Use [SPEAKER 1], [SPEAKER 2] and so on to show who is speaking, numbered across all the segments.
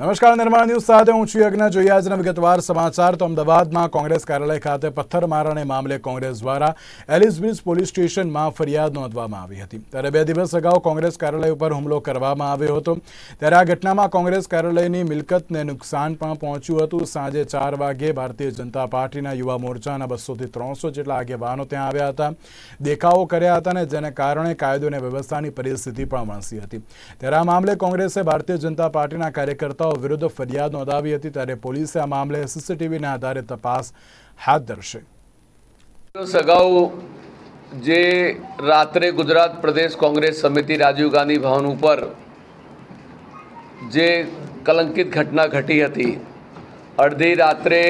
[SPEAKER 1] નમસ્કાર, નિર્માણ ન્યૂઝ સાથે હું છું યજ્ઞ. જોઈએ આજના વિગતવાર સમાચાર તો અમદાવાદમાં કોંગ્રેસ કાર્યાલય ખાતે પથ્થરમારાને મામલે કોંગ્રેસ દ્વારા એલિઝબ્રિજ પોલીસ સ્ટેશનમાં ફરિયાદ નોંધવામાં આવી હતી. ત્યારે બે દિવસ અગાઉ કોંગ્રેસ કાર્યાલય ઉપર હુમલો કરવામાં આવ્યો હતો. ત્યારે આ ઘટનામાં કોંગ્રેસ કાર્યાલયની મિલકતને નુકસાન પણ પહોંચ્યું હતું. સાંજે ચાર વાગે ભારતીય જનતા પાર્ટીના યુવા મોરચાના બસોથી ત્રણસો જેટલા આગેવાનો ત્યાં આવ્યા હતા. દેખાવો કર્યા હતા અને જેને કારણે કાયદો અને વ્યવસ્થાની પરિસ્થિતિ પણ વણસી હતી. ત્યારે આ મામલે કોંગ્રેસે ભારતીય જનતા પાર્ટીના કાર્યકર્તાઓ વિરુદ્ધ ફરિયાદ નોંધાવી હતી ત્યારે પોલીસે આ મામલે સીસીટીવીના આધારે તપાસ હાથ ધરશે.
[SPEAKER 2] સગાઉ જે રાત્રે ગુજરાત પ્રદેશ કોંગ્રેસ સમિતિ રાજીવ ગાંધી ભવન ઉપર જે કલંકિત ઘટના ઘટી હતી, અડધી રાત્રે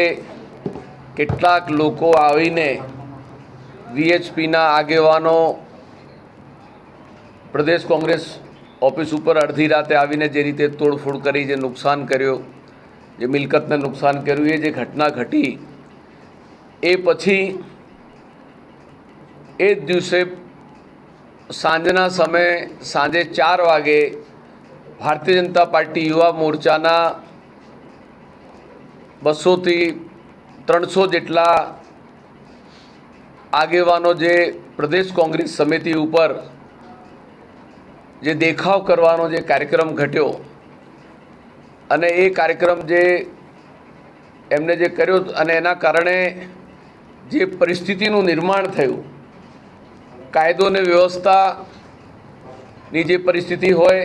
[SPEAKER 2] કેટલાક લોકો આવીને વીએચપીના આગેવાનો પ્રદેશ કોંગ્રેસ ઓફિસ ઉપર અડધી રાતે આવીને જે રીતે તોડફોડ કરી, જે નુકસાન કર્યો, જે મિલકતને નુકસાન કર્યું, એ જે ઘટના ઘટી, એ પછી એ જ દિવસે સાંજના સમયે સાંજે ચાર વાગે ભારતીય જનતા પાર્ટી યુવા મોરચાના બસોથી ત્રણસો જેટલા આગેવાનો જે પ્રદેશ કોંગ્રેસ સમિતિ ઉપર જે દેખાવ કરવાનો જે કાર્યક્રમ ઘટ્યો અને એ કાર્યક્રમ જે એમને જે કર્યો અને એના કારણે જે પરિસ્થિતિનું નિર્માણ થયું, કાયદો અને વ્યવસ્થાની જે પરિસ્થિતિ હોય,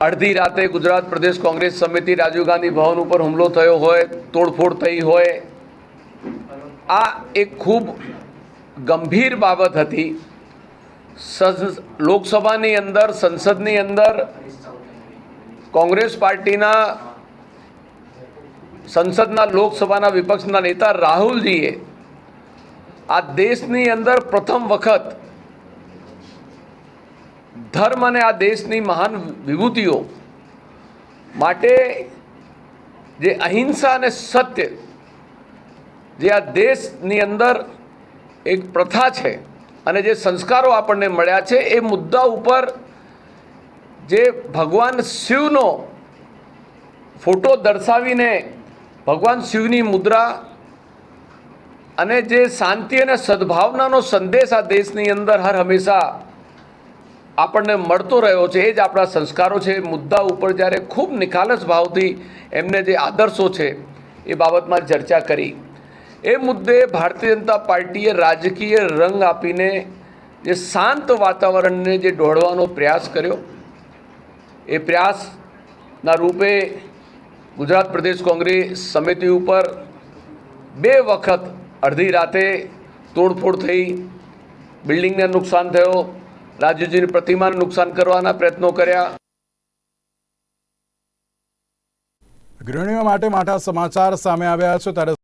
[SPEAKER 2] અડધી રાતે ગુજરાત પ્રદેશ કોંગ્રેસ સમિતિ રાજીવ ગાંધી ભવન ઉપર હુમલો થયો હોય, તોડફોડ થઈ હોય, આ એક ખૂબ ગંભીર બાબત હતી. લોકસભાની અંદર, સંસદની અંદર, કોંગ્રેસ પાર્ટીના, સંસદના, લોકસભાના વિપક્ષના નેતા રાહુલજીએ આ દેશની અંદર પ્રથમ વખત ધર્મ અને આ દેશની મહાન વિભૂતિઓ માટે જે અહિંસા અને સત્ય જે આ દેશની અંદર એક પ્રથા છે અને જે સંસ્કારો આપણને મળ્યા છે, એ મુદ્દા ઉપર જે ભગવાન શિવનો ફોટો દર્શાવીને ભગવાન શિવની મુદ્રા અને જે શાંતિ અને સદભાવનાનો સંદેશ આ દેશની અંદર હર હંમેશા આપણને મળતો રહ્યો છે, એ જ આપણા સંસ્કારો છે મુદ્દા ઉપર જ્યારે ખૂબ નિખાલસ ભાવથી એમને જે આદર્શો છે, એ બાબતમાં ચર્ચા કરી. એ મુદ્દે ભારતીય જનતા પાર્ટીએ રાજકીય રંગ આપીને જે શાંત વાતાવરણને જે દોડવાનો પ્રયાસ કર્યો, એ પ્રયાસના રૂપે ગુજરાત પ્રદેશ કોંગ્રેસ સમિતિ ઉપર બે વખત અડધી રાતે તોડફોડ થઈ, બિલ્ડિંગને નુકસાન થયો રાજીવજીની પ્રતિમાને નુકસાન કરવાના પ્રયત્નો કર્યા.
[SPEAKER 1] ગૃહિણીઓ માટે માઠા સમાચાર સામે આવ્યા છે. ત્યારે